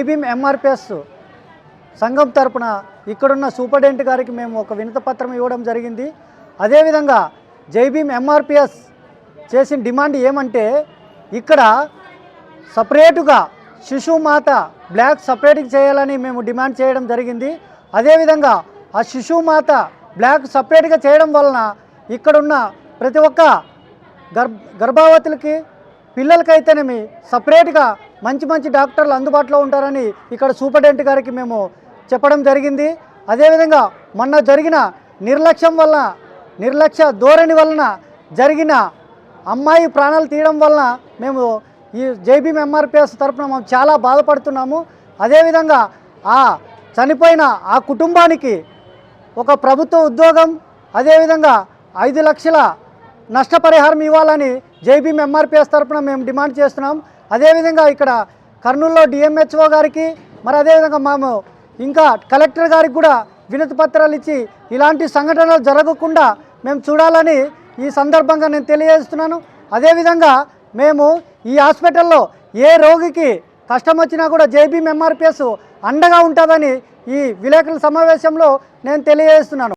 IBM MRPS సంఘం తరపున ఇక్కడున్న సూపరింటెండెంట్ గారికి మేము ఒక వినత పత్రం ఇవ్వడం జరిగింది. అదేవిధంగా జైబీమ్ ఎంఆర్పిఎస్ చేసిన డిమాండ్ ఏమంటే ఇక్కడ సపరేటుగా శిశుమాత బ్లాక్ సపరేట్గా చేయాలని మేము డిమాండ్ చేయడం జరిగింది. అదేవిధంగా ఆ శిశుమాత బ్లాక్ సపరేట్గా చేయడం వలన ఇక్కడున్న ప్రతి ఒక్క గర్భ గర్భావతులకి పిల్లలకైతేనేమి సపరేట్గా మంచి మంచి డాక్టర్లు అందుబాటులో ఉంటారని ఇక్కడ సూపరింటెండెంట్ గారికి మేము చెప్పడం జరిగింది. అదేవిధంగా మొన్న జరిగిన నిర్లక్ష్యం వలన నిర్లక్ష్య ధోరణి వలన జరిగిన అమ్మాయి ప్రాణాలు తీయడం వలన మేము ఈ జైబీఎం ఎంఆర్పిఎస్ తరఫున మేము చాలా బాధపడుతున్నాము. అదేవిధంగా ఆ చనిపోయిన ఆ కుటుంబానికి ఒక ప్రభుత్వ ఉద్యోగం అదేవిధంగా ఐదు లక్షల నష్టపరిహారం ఇవ్వాలని జైబీఎం ఎంఆర్పిఎస్ తరఫున మేము డిమాండ్ చేస్తున్నాం. అదేవిధంగా ఇక్కడ కర్నూలులో డిఎంహెచ్ఓ గారికి మరి అదేవిధంగా మేము ఇంకా కలెక్టర్ గారికి కూడా వినతి పత్రాలు ఇచ్చి ఇలాంటి సంఘటనలు జరగకుండా మేము చూడాలని ఈ సందర్భంగా నేను తెలియజేస్తున్నాను. అదేవిధంగా మేము ఈ హాస్పిటల్లో ఏ రోగికి కష్టం వచ్చినా కూడా జేబీ ఎంఆర్పిఎస్ అండగా ఉంటుందని ఈ విలేకరుల సమావేశంలో నేను తెలియజేస్తున్నాను.